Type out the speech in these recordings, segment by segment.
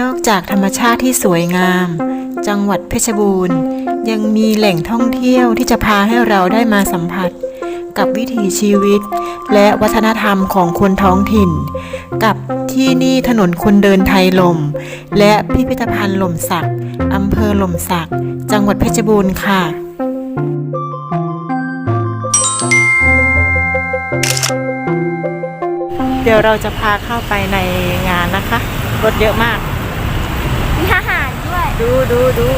นอกจากธรรมชาติที่สวยงาม จังหวัดเพชรบูรณ์ ยังมีแหล่งท่องเที่ยวที่จะพาให้เราได้มาสัมผัส กับวิถีชีวิต และวัฒนธรรมของคนท้องถิ่น กับที่นี่ถนนคนเดินไทยลม และพิพิธภัณฑ์หล่มสักอำเภอหล่มสัก จังหวัดเพชรบูรณ์ค่ะ เดี๋ยวเราจะพาเข้าไปในงานนะคะ รถเยอะมาก มีทหารด้วย ดูดูดู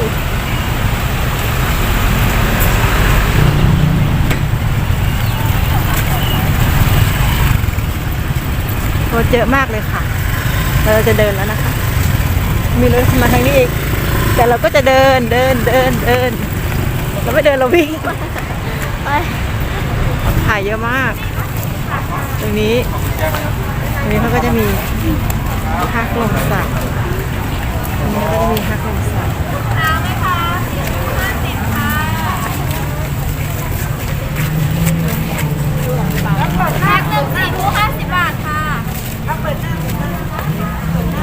รถเยอะมากเลยค่ะ เราจะเดินแล้วนะคะ มีรถมาทางนี้อีก แต่เราก็จะเดินเดินเดินเดิน เราไม่เดินเราวิ่งไปถ่ายเยอะมาก ตรงนี้ ตรงนี้เขาก็จะมีฮักลมสักตรงนี้ก็จะมีฮักลมสักแพ็คหนึ่งสี่คู่ห้าสิบบาทค่ะ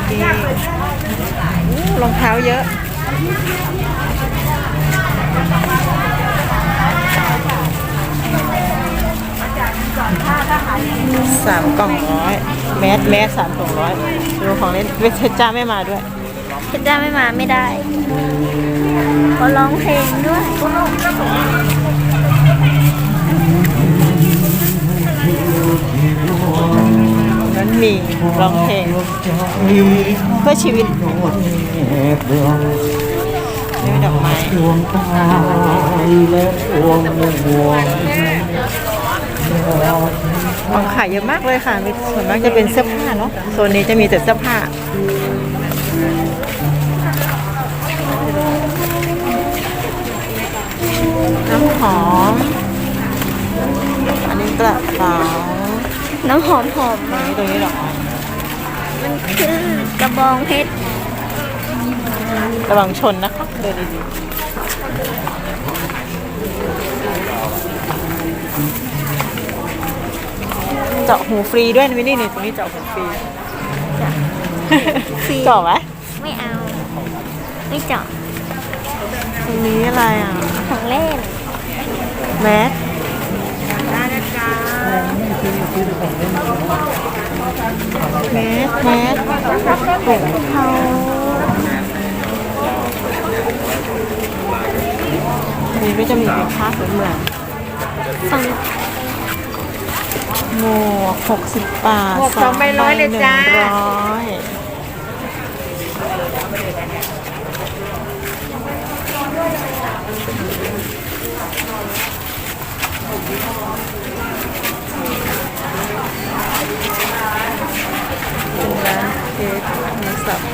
ดีอู้รองเท้าเยอะ สามกล่องร้อยแมสแมสสามกล่องร้อยดูของเล่นเวทจ้าไม่มาด้วยเพชรจ้าไม่มาไม่ได้เขาร้องเพลงด้วยนั้นมีร้องเพลงเพื่อชีวิตนี่ดอกไม้ดวงตาและดวงดวง ของขายเยอะมากเลยค่ะมีส่วนมากจะเป็นเสื้อผ้าเนาะ โซนนี้จะมีแต่เสื้อผ้า น้ำหอม อันนี้กระเป๋า น้ำหอมหอมตรงนี้ตรงนี้ดอกไม้มันคือกระบองเพชร ระวังชนนะคะเดินดีๆ เจาะหูฟรีด้วยนะวินนี่นี่ตรงนี้เจาะหูฟรีฟรีเจาะไหมไม่เอา ไม่เจาะตรงนี้อะไรอะของเล่นแมสแมสแมสถุงเทาอันนี้ก็จะมีเป็นผ้าพื้นเมืองฝั่ง หมวกหกสิบบาทหมวกสองใบร้อยเลยจ้าหนึ่งร้อยเป็นร้านเค้กโทรศัพท์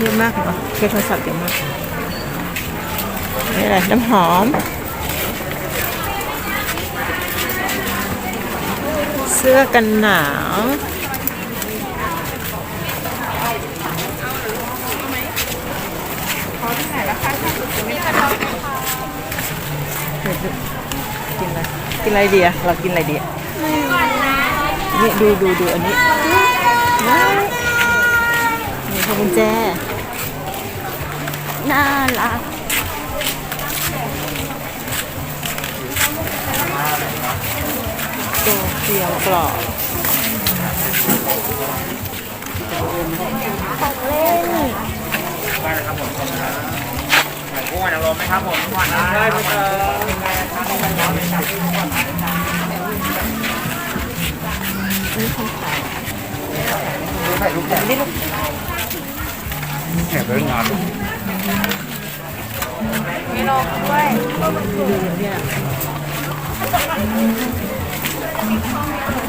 เยอะมากเหรอเค้กโทรศัพท์เยอะมากนี่อะไรน้ำหอม เสื้อกันหนาว กินอะไร กินอะไรดีอะเรากินอะไรดีอะนี่ดูดูดูอันนี้นี่พวงกุญแจน่ารัก กรอบของเล่นกุ้งอันรมไหมครับผมหวานได้ไหมครับแข่งเรื่องงานอู้ดูฝั่งนู้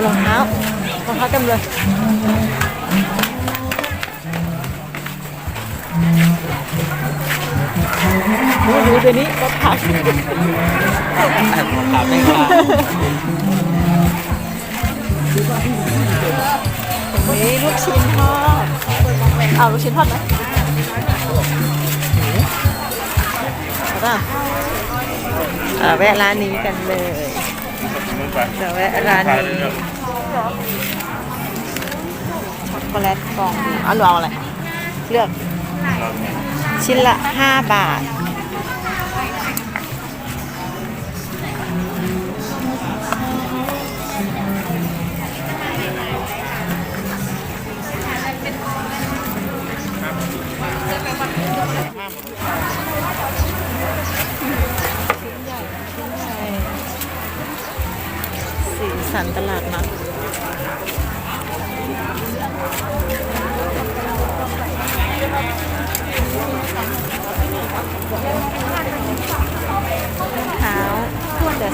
นรองเท้ารองเท้าเต็มเลยดูดูเดี๋ยวนี้รถถังถามได้ค่ะนี่ลูกชิ้นทอดเอาลูกชิ้นทอดไหม ก็เอ่อแวะร้านนี้กันเลยเดี๋ยวแวะร้านนี้ช็อกโกแลตกล่องเอาหนูเอาอะไรเลือก ชิ้นละ5บาท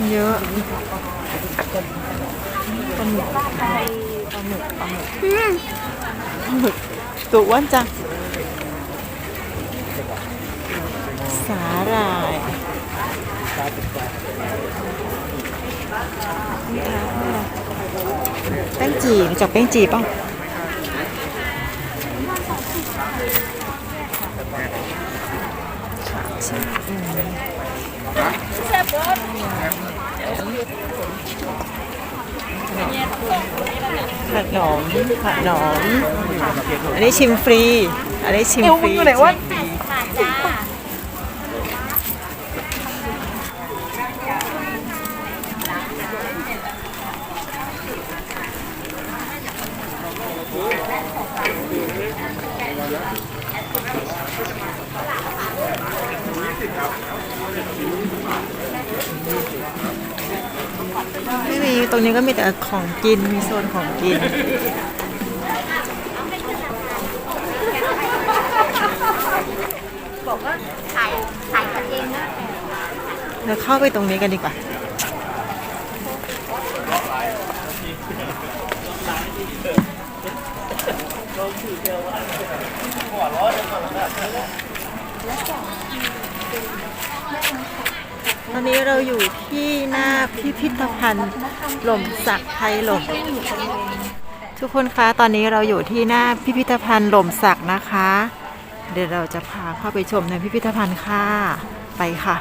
คนเยอะปลาหมึกปลาหมึกปลาหมึกปลาหมึกตัวอ้วนจัง สาหร่ายแป้งจีรู้จักแป้งจีป่ะ ขนอมขนอม อันนี้ชิมฟรี อันนี้ชิมฟรีอยู่ไหนวะ ไม่มีตรงนี้ก็มีแต่ของกิน มีโซนของกิน บอกว่าถ่ายถ่ายกันเองนะเราเข้าไปตรงนี้กันดีกว่า ตอนนี้เราอยู่ที่หน้าพิพิธภัณฑ์หล่มสักไทยหล่ม ทุกคนคะตอนนี้เราอยู่ที่หน้าพิพิธภัณฑ์หล่มสักนะคะ เดี๋ยวเราจะพาเข้าไปชมในพิพิธภัณฑ์ค่ะ ไปค่ะ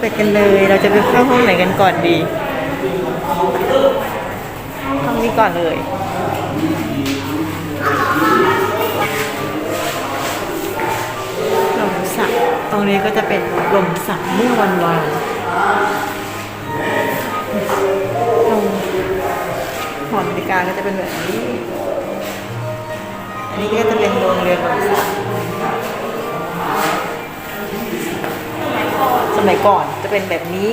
ไปกันเลย เราจะไปเข้าห้องไหนกันก่อนดี ห้องนี้ก่อนเลย ลมสัก ตรงนี้ก็จะเป็นลมสักเมื่อวันวานตรงหอนาฬิกาก็จะเป็นแบบนี้ อันนี้ก็จะเป็นโรงเรียนลมสัก สมัยก่อนจะเป็นแบบนี้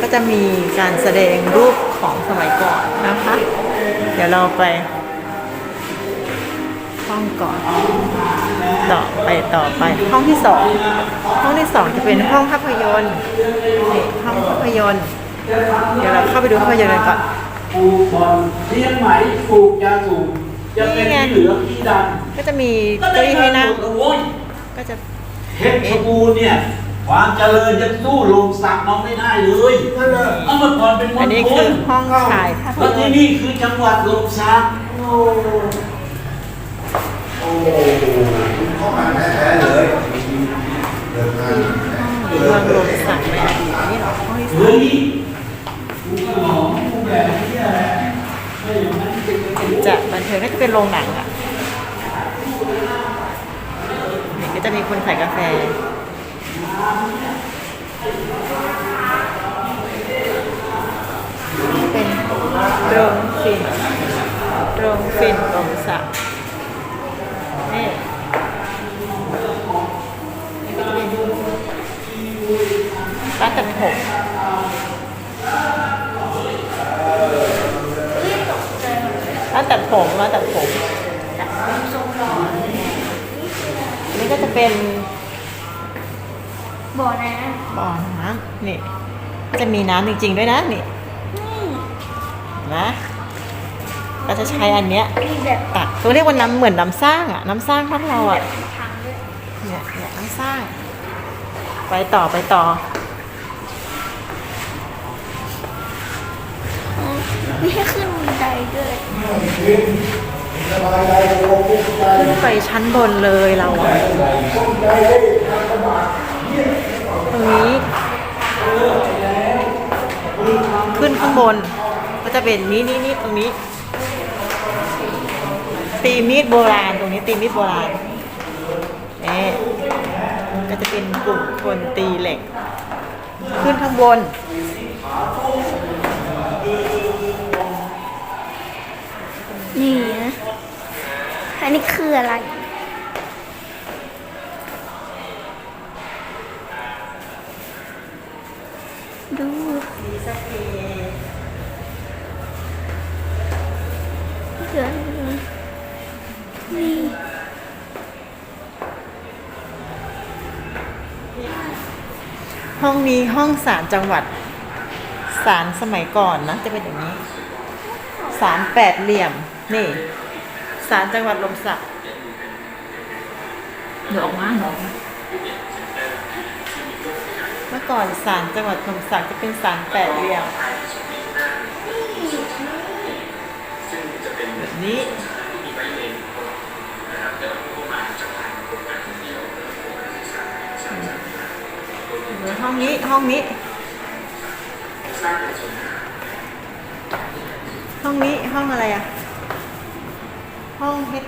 ก็จะมีการแสดงรูปของสมัยก่อนนะคะ เดี๋ยวเราไปห้องก่อนต่อไปต่อไปห้องที่สองห้องที่สองจะเป็นห้องภาพยนตร์นี่ห้องภาพยนตร์ เดี๋ยวเราเข้าไปดูภาพยนตร์กันก่อนปลูกบอลเลี้ยงไหมปลูกยาสูบจะเป็นที่เหลือที่ดันก็จะมีเก้าอี้ให้นั่งโอ้ยก็จะ เพชรบูรณ์เนี่ยความเจริญจะสู้ลมสักน้องไม่ได้เลยเอาเมื่อก่อนเป็นมณฑลอันนี้คือห้องฉายภาพแล้วยที่นตร์นี่คือจังหวัดลมสักโอ้เข้ามาแท้ๆเลยเดินทางเมืองลมสักในอดีตอันนี้เหรอห้องที่สอเฮ้งยกูก็หลงกูแบบนี้แหละไม่อย่างนั้นจะบันเทิงน่าจะเป็นโรงหนังอะ จะมีคนขายกาแฟ เป็นโรงฟินโรงฟินกองสักนี่ร้านตัดผมร้านตัดผมร้านตัดผม เป็นบ่อน้บ่อน้ำนี่ก็จะมีน้ำจริง ๆ ด้วยนะนี่ำนี่นะก็จะใช้อันเนี้ยมีแบบตักตัวเรียกว่าน้ำเหมือนน้ำสร้างอะน้ำสร้างบ้านเราอะทางด้วยเนี่ยเนี่ยน้ำสร้าง ไปต่อไปต่ออ๋อมีให้ขึ้นบันไดด้วยสบ ขึ้นไปชั้นบนเลยเราอะตรงนี้ ขึ้นข้างบน ก็จะเป็นนี้นี่นี่ตรงนี้ ตีมีดโบราณ ตรงนี้ตีมีดโบราณนี่ก็จะเป็นกลุ่มคนตีเหล็ก ขึ้นข้างบนนี่ อันนี้คืออะไร ดูเดี๋ยวนี่ห้องนี้ห้องศาลจังหวัดศาลสมัยก่อนนะ จะเป็นอย่างนี้ศาลแปดเหลี่ยม นี่ ศาลจังหวัดลมสักเดี๋ยวออกมาหนอเมื่อก่อนศาลจังหวัดลมสักจะเป็นศาลแปดเหลี่ยมแบบนี้หรือห้องนี้ห้องนี้ ห้องนี้ห้องอะไรอะ ห้องเฮ็ด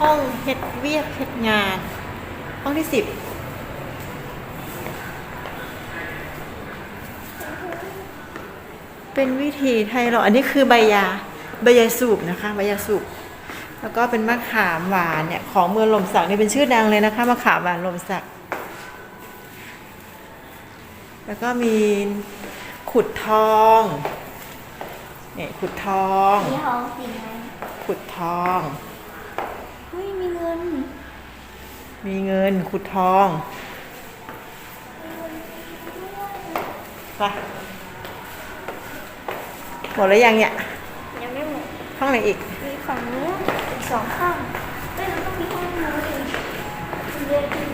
ห้องเฮ็ดเวียกเฮ็ดงาน ห้องที่สิบเป็นวิธีไทยเราอันนี้คือใบยาใบยาสูบนะคะใบยาสูบแล้วก็เป็นมะขามหวานเนี่ยของเมืองลมสักนี่เป็นชื่อดังเลยนะคะมะขามหวานลมสัก แล้วก็มีขุดทองเนี่ยขุดทองมีห้องสีไหม ขุดทองเฮ้ยมีเงิน มีเงินขุดทองไปหมดแล้วยังเนี่ย ยังไม่หมด ห้องไหนอีก มีฝั่งนู้นอีกสองข้างเฮ้ยมันต้องมีห้องนู้นอีกเยอะจริง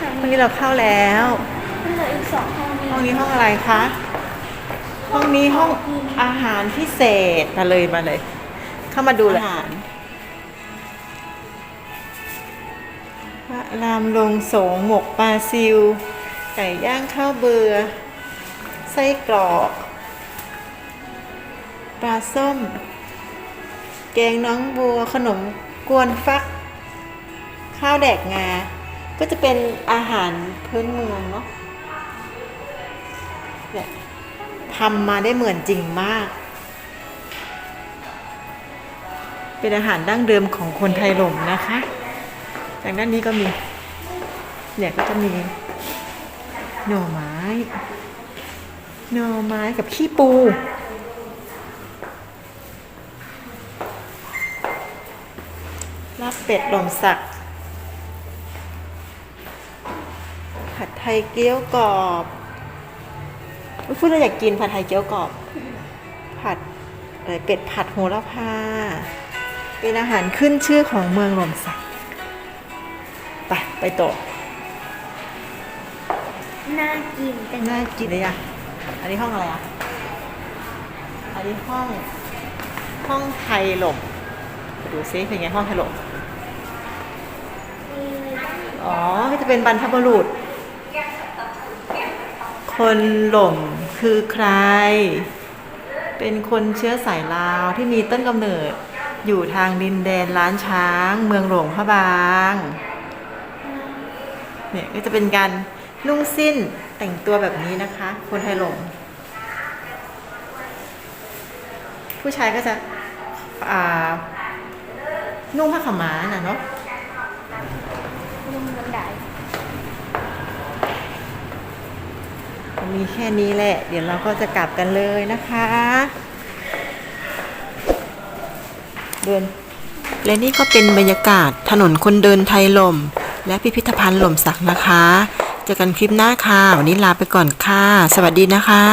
ห้องนี้เราเข้าแล้วๆมันเหลืออีกสองห้องห้องนี้ห้องอะไรคะ ห้องนี้ห้องอาหารพิเศษมาเลยมาเลย เข้ามาดูเลยอาหารพระรามลงโสงหมกปลาซิว ไก่ย่างข้าวเบือ ไส้กรอกปลาส้ม แกงน้องบัวขนมกวนฟัก ข้าวแดกงา ก็จะเป็นอาหารพื้นเมืองเนาะ ทำมาได้เหมือนจริงมาก เป็นอาหารดั้งเดิมของคนไทยหลงนะคะ จากด้านนี้ก็มี เนี่ยก็จะมีหน่อไม้ หน่อไม้กับขี้ปูลาบเป็ดหลมสัก ผัดไทยเกี๊ยวกรอบ พูดแล้วอยากกินผัดไทยเกี๊ยวกรอบ ผัดอะไรเป็ดผัดโหระพา เป็นอาหารขึ้นชื่อของเมืองหลมสักไปไปโตะน่ากินแต่น่ากินเลยอะ อันนี้ห้องอะไรอะ อันนี้ห้อง ห้องไทยหลมไปดูซิเป็นไงห้องไทยหลมมีอะไรบ้างอ๋อก็จะเป็นบรรพบุรุษ คนหล่มคือใคร เป็นคนเชื้อสายลาวที่มีต้นกำเนิดอยู่ทางดินแดนล้านช้าง เมืองหลวงพระบางเนี่ยก็จะเป็นการนุ่งสิ้นแต่งตัวแบบนี้นะคะ คนไทยหลงผู้ชายก็จะนุ่งผ้าขาวม้าน่ะเนาะ ลงบันได มีแค่นี้แหละ เดี๋ยวเราก็จะกลับกันเลยนะคะ เดิน และนี่ก็เป็นบรรยากาศถนนคนเดินไทยลม และพิพิธภัณฑ์หล่มสักนะคะ เจอกันคลิปหน้าค่ะ วันนี้ลาไปก่อนค่ะ สวัสดีนะคะ